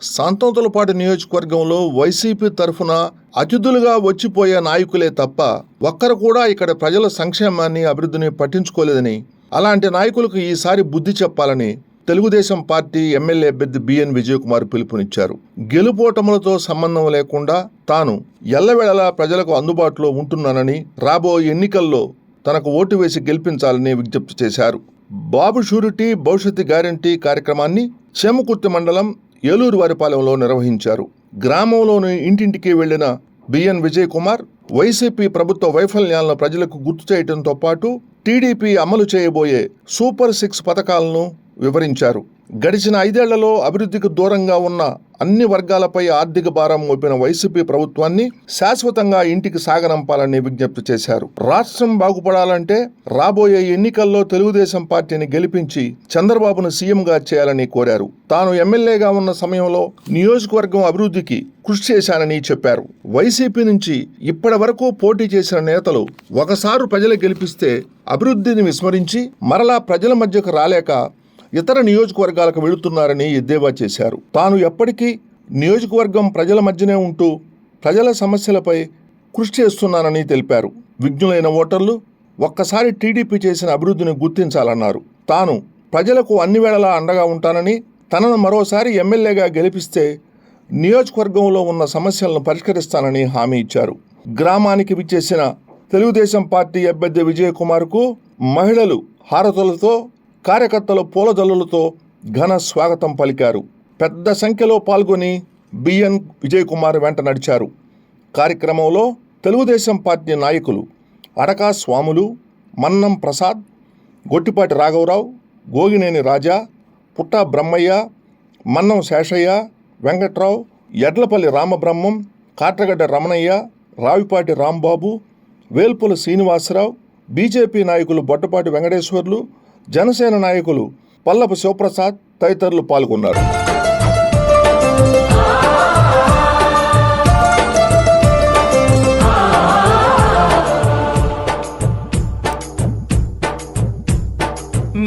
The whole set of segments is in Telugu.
సంతంతులపాటి నియోజకవర్గంలో వైసీపీ తరఫున అతిథులుగా వచ్చిపోయే నాయకులే తప్ప ఒక్కరు కూడా ఇక్కడ ప్రజల సంక్షేమాన్ని అభివృద్ధిని పట్టించుకోలేదని అలాంటి నాయకులకు ఈసారి బుద్ధి చెప్పాలని తెలుగుదేశం పార్టీ ఎమ్మెల్యే అభ్యర్థి బిఎన్ విజయకుమార్ పిలుపునిచ్చారు. గెలుపోటములతో సంబంధం లేకుండా తాను ఎల్లవేళలా ప్రజలకు అందుబాటులో ఉంటున్నానని రాబోయే ఎన్నికల్లో తనకు ఓటు వేసి గెలిపించాలని విజ్ఞప్తి చేశారు. బాబు షూరిటీ భవిష్యత్తు గ్యారంటీ కార్యక్రమాన్ని చేమకుర్తి మండలం ఏలూరు వారిపాలెంలో నిర్వహించారు. గ్రామంలోని ఇంటింటికి వెళ్ళిన బిఎన్ విజయ్ కుమార్ వైసీపీ ప్రభుత్వ వైఫల్యాలను ప్రజలకు గుర్తు చేయడంతో పాటు టీడీపీ అమలు చేయబోయే సూపర్ సిక్స్ పథకాలను వివరించారు. గడిచిన ఐదేళ్ళలో అభివృద్ధికి దూరంగా ఉన్న అన్ని వర్గాలపై ఆర్థిక భారం మోపిన వైసీపీ ప్రభుత్వాన్ని శాశ్వతంగా ఇంటికి సాగనంపాలని విజ్ఞప్తి చేశారు. రాష్ట్రం బాగుపడాలంటే రాబోయే ఎన్నికల్లో తెలుగుదేశం పార్టీని గెలిపించి చంద్రబాబును సీఎంగా చేయాలని కోరారు. తాను ఎమ్మెల్యేగా ఉన్న సమయంలో నియోజకవర్గం అభివృద్ధికి కృషి చేశానని చెప్పారు. వైసీపీ నుంచి ఇప్పటి వరకు పోటీ చేసిన నేతలు ఒకసారి ప్రజలు గెలిపిస్తే అభివృద్ధిని విస్మరించి మరలా ప్రజల మధ్యకు రాలేక ఇతర నియోజకవర్గాలకు వెళుతున్నారని ఎద్దేవా చేశారు. తాను ఎప్పటికీ నియోజకవర్గం ప్రజల మధ్యనే ఉంటూ ప్రజల సమస్యలపై కృషి చేస్తున్నానని తెలిపారు. విజ్ఞులైన ఓటర్లు ఒక్కసారి టీడీపీ చేసిన అభివృద్ధిని గుర్తించాలన్నారు. తాను ప్రజలకు అన్ని వేళలా అండగా ఉంటానని తనను మరోసారి ఎమ్మెల్యేగా గెలిపిస్తే నియోజకవర్గంలో ఉన్న సమస్యలను పరిష్కరిస్తానని హామీ ఇచ్చారు. గ్రామానికి విచ్చేసిన తెలుగుదేశం పార్టీ అభ్యర్థి విజయకుమార్కు మహిళలు హారతులతో కార్యకర్తలు పూలజల్లులతో ఘన స్వాగతం పలికారు. పెద్ద సంఖ్యలో పాల్గొని బిఎన్ విజయ్ కుమార్ వెంట నడిచారు. కార్యక్రమంలో తెలుగుదేశం పార్టీ నాయకులు అడకా స్వాములు మన్నం ప్రసాద్ గొట్టిపాటి రాఘవరావు గోగినేని రాజా పుట్టా బ్రహ్మయ్య మన్నం శేషయ్య వెంకట్రావు ఎడ్లపల్లి రామబ్రహ్మం కాట్రగడ్డ రమణయ్య రావిపాటి రాంబాబు వేల్పుల శ్రీనివాసరావు బీజేపీ నాయకులు బొట్టపాటి వెంకటేశ్వర్లు జనసేన నాయకులు పల్లపు శివప్రసాద్ తదితరులు పాల్గొన్నారు.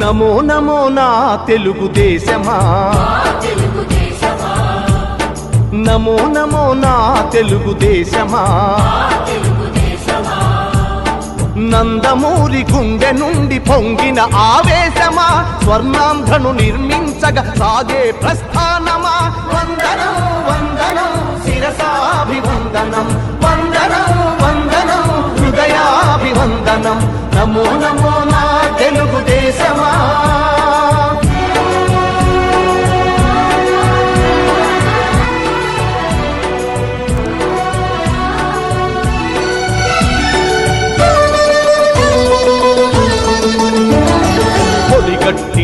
నమో నమో నా తెలుగుదేశమా నమో నమో నా తెలుగుదేశమా నందమూరి గుండె నుండి పొంగిన ఆవేశమా? స్వర్ణాంధ్రను నిర్మించగ సాగే ప్రస్థానమా? వందనం వందనం శిరసాభివందనం. వందనం వందనం హృదయాభివందనం. నమో నమో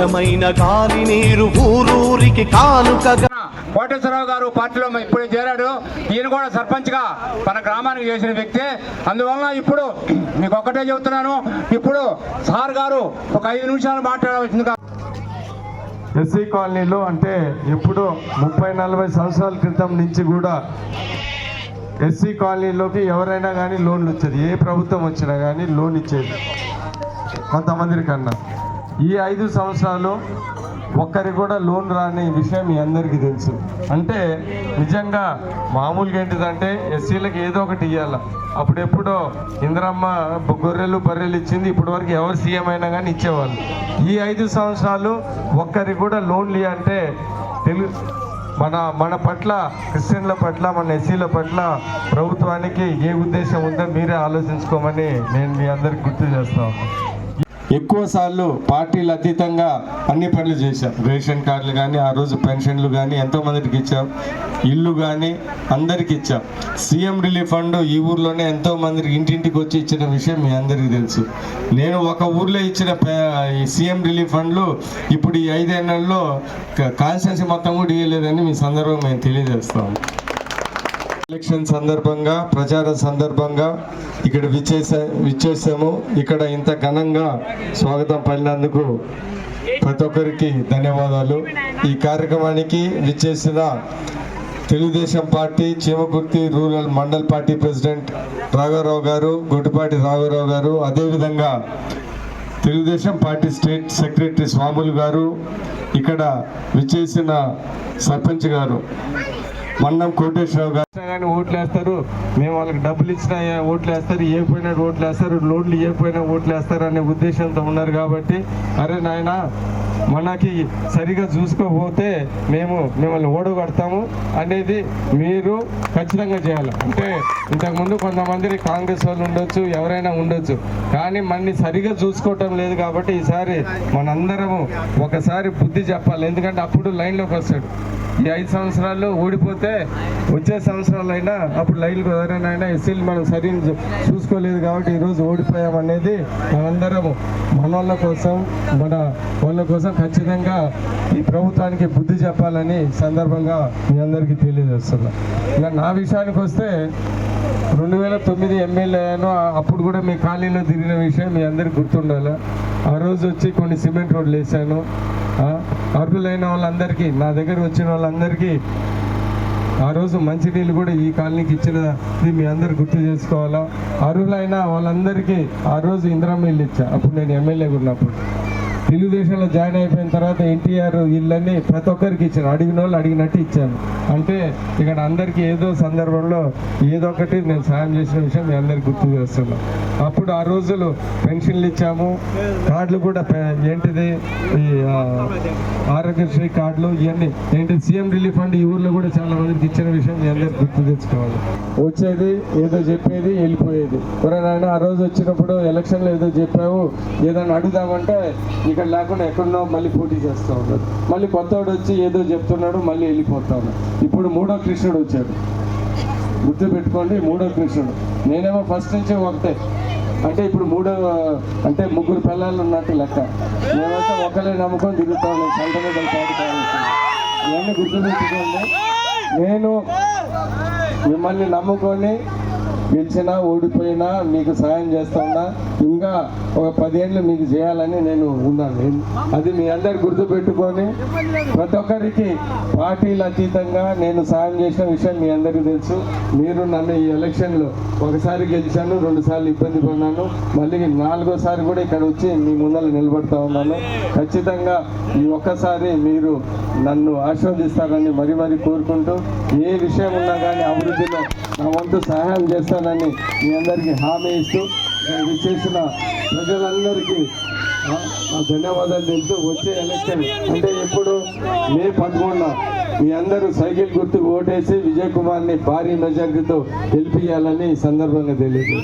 స్వచ్ఛమైన గాలి నీరు ఊరూరికి కానుకగా కోటేశ్వరరావు గారు పార్టీలో ఇప్పుడే చేరాడు. ఈయన కూడా సర్పంచ్గా మన గ్రామానికి చేసిన వ్యక్తే. అందువలన ఇప్పుడు మీకు ఒక్కటే చెబుతున్నాను. ఇప్పుడు సార్ గారు ఒక ఐదు నిమిషాలు మాట్లాడవలసిందిగా ఎస్సీ కాలనీలో అంటే ఎప్పుడో ముప్పై నలభై సంవత్సరాల క్రితం నుంచి కూడా ఎస్సీ కాలనీలోకి ఎవరైనా కానీ లోన్లు వచ్చేది. ఏ ప్రభుత్వం వచ్చినా కానీ లోన్ ఇచ్చేది. కొంతమంది కన్నా ఈ ఐదు సంవత్సరాలు ఒక్కరికి కూడా లోన్ రాని విషయం మీ అందరికీ తెలుసు. అంటే నిజంగా మామూలుగా ఏంటిదంటే ఎస్సీలకు ఏదో ఒకటి ఇవ్వాల అప్పుడెప్పుడో ఇందిరమ్మ గొర్రెలు బర్రెలు ఇచ్చింది ఇప్పటి వరకు ఎవరు సీఎం అయినా కానీ ఇచ్చేవాళ్ళు. ఈ ఐదు సంవత్సరాలు ఒక్కరికి కూడా లోన్లు అంటే తెలుగు మన మన పట్ల క్రిస్టియన్ల పట్ల మన ఎస్సీల పట్ల ప్రభుత్వానికి ఏ ఉద్దేశం ఉందో మీరే ఆలోచించుకోమని నేను మీ అందరికి గుర్తు చేస్తాను ఎక్కువ సార్లు పార్టీలు అతీతంగా అన్ని పనులు చేశాం. రేషన్ కార్డులు కానీ ఆ రోజు పెన్షన్లు కానీ ఎంతో మందికి ఇచ్చాం. ఇల్లు కానీ అందరికి ఇచ్చాం. సీఎం రిలీఫ్ ఫండ్ ఈ ఊర్లోనే ఎంతో మందికి ఇంటింటికి వచ్చి ఇచ్చిన విషయం మీ అందరికీ తెలుసు. నేను ఒక ఊర్లో ఇచ్చిన ఈ సీఎం రిలీఫ్ ఫండ్లు ఇప్పుడు ఈ ఐదేళ్ళలో కాన్స్టెన్సీ మొత్తం కూడా ఇవ్వలేదని మీ సందర్భం మేము తెలియజేస్తాం ఎలక్షన్ సందర్భంగా ప్రచార సందర్భంగా ఇక్కడ విచ్చేసా విచ్చేసాము. ఇక్కడ ఇంత ఘనంగా స్వాగతం పడినందుకు ప్రతి ఒక్కరికి ధన్యవాదాలు. ఈ కార్యక్రమానికి విచ్చేసిన Telugu Desam party Chimakurthi rural mandal party president రాఘవరావు గారు గుడ్డిపాటి రాఘవరావు గారు అదేవిధంగా తెలుగుదేశం పార్టీ స్టేట్ సెక్రటరీ స్వాములు గారు ఇక్కడ విచ్చేసిన సర్పంచ్ గారు. మన్నం కోటేశ్వరరావు గారు. కానీ ఓట్లు వేస్తారు మేము వాళ్ళకి డబ్బులు ఇచ్చినా ఓట్లు వేస్తారు ఏపోయినా ఓట్లు వేస్తారు లోన్లు ఏపోయినా ఓట్లు వేస్తారు అనే ఉద్దేశంతో ఉన్నారు కాబట్టి అరే నాయన మనకి సరిగా చూసుకోకపోతే మేము మిమ్మల్ని ఓడగొడతాము అనేది మీరు ఖచ్చితంగా చేయాలి. అంటే ఇంతకుముందు కొంతమంది కాంగ్రెస్ వాళ్ళు ఉండొచ్చు ఎవరైనా ఉండొచ్చు. కానీ మనని సరిగా చూసుకోవటం లేదు కాబట్టి ఈసారి మనందరము ఒకసారి బుద్ధి చెప్పాలి. ఎందుకంటే అప్పుడు లైన్లోకి వస్తాడు. ఈ ఐదు సంవత్సరాలు ఓడిపోతే వచ్చే సంవత్సరాలైనా అప్పుడు లైన్లు ఎవరైనా ఎస్సీలు మనం సరి చూసుకోలేదు కాబట్టి ఈరోజు ఓడిపోయామనేది మనందరం మన వాళ్ళ కోసం మన వాళ్ళ కోసం ఖచ్చితంగా ఈ ప్రభుత్వానికి బుద్ధి చెప్పాలని సందర్భంగా మీ అందరికీ తెలియజేస్తున్నా. ఇలా నా విషయానికి వస్తే రెండు వేల తొమ్మిది ఎమ్మెల్యే అయ్యాను అప్పుడు కూడా మీ ఖాళీలో తిరిగిన విషయం మీ అందరికి గుర్తుండాలి? ఆ రోజు వచ్చి కొన్ని సిమెంట్ రోడ్లు వేసాను అర్హులైన వాళ్ళందరికీ నా దగ్గర వచ్చిన వాళ్ళందరికీ ఆ రోజు మంచినీళ్ళు కూడా ఈ కాలనీకి ఇచ్చినది మీ అందరు గుర్తు చేసుకోవాలా? అర్హులైన వాళ్ళందరికీ ఆ రోజు ఇందిరమ్మ ఇల్లు ఇచ్చా. అప్పుడు నేను ఎమ్మెల్యేగా ఉన్నప్పుడు. తెలుగుదేశంలో జాయిన్ అయిపోయిన తర్వాత ఎన్టీఆర్ ఇళ్ళని ప్రతి ఒక్కరికి ఇచ్చాను అడిగిన వాళ్ళు అడిగినట్టు ఇచ్చాను అంటే ఇక్కడ అందరికీ ఏదో సందర్భంలో ఏదో ఒకటి నేను సాయం చేసిన విషయం మీ అందరికి గుర్తు చేస్తున్నాను అప్పుడు ఆ రోజులు పెన్షన్లు ఇచ్చాము. కార్డులు కూడా ఏంటిది? ఈ ఆరోగ్యశ్రీ కార్డులు ఇవన్నీ. ఏంటి? సీఎం రిలీఫ్ ఫండ్ ఈ ఊర్లో కూడా చాలా మందికి ఇచ్చిన విషయం మీ అందరికి గుర్తు తెచ్చుకోవాలి. వచ్చేది ఏదో చెప్పేది వెళ్ళిపోయేది. ఎవరైనా ఆ రోజు వచ్చినప్పుడు ఎలక్షన్లో ఏదో చెప్పావు ఏదైనా అడుగుదామంటే ఇక్కడ లేకుండా ఎక్కడో మళ్ళీ పోటీ చేస్తూ ఉన్నాడు. మళ్ళీ కొత్తవాడు వచ్చి ఏదో చెప్తున్నాడు మళ్ళీ వెళ్ళిపోతా ఉన్నాడు. ఇప్పుడు మూడో కృష్ణుడు వచ్చాడు. గుర్తు పెట్టుకోండి మూడో కృష్ణుడు. నేనేమో ఫస్ట్ నుంచి ఒకటే. అంటే ఇప్పుడు మూడో అంటే ముగ్గురు పిల్లలు ఉన్నట్టు లెక్క. మేమైతే ఒకరే నమ్ముకొని తిరుగుతాను ఉన్నాం పాడుతాను ఇవన్నీ గుర్తు పెట్టుకోండి. నేను మిమ్మల్ని నమ్ముకొని గెలిచినా ఓడిపోయినా మీకు సాయం చేస్తున్నా ఇంకా ఒక పదేళ్ళు మీకు చేయాలని నేను ఉన్నాను. అది మీ అందరు గుర్తుపెట్టుకొని ప్రతి ఒక్కరికి పార్టీలు అతీతంగా నేను సాయం చేసిన విషయం మీ అందరికీ తెలుసు. మీరు నన్ను ఈ ఎలక్షన్లో ఒకసారి గెలిచాను రెండు సార్లు ఇబ్బంది పడినాను మళ్ళీ నాలుగోసారి కూడా ఇక్కడ వచ్చి మీ ముందర నిలబడతా ఉన్నాను. ఖచ్చితంగా ఈ ఒక్కసారి మీరు నన్ను ఆశీర్వదిస్తారని మరీ మరీ కోరుకుంటూ ఏ విషయం ఉన్నా కానీ అభివృద్ధిలో నా వంతు సహాయం చేస్తానని మీ అందరికీ హామీ ఇస్తూ ఇక్కడ చేసిన ప్రజలందరికీ ధన్యవాదాలు తెలుస్తూ వచ్చే ఎలక్షన్ అంటే ఇప్పుడు మే పదకొండున మీ అందరూ సైకిల్ గుర్తుకు ఓటేసి విజయ్ కుమార్ని భారీ మెజార్టీతో గెలిపియాలని ఈ సందర్భంగా తెలియదు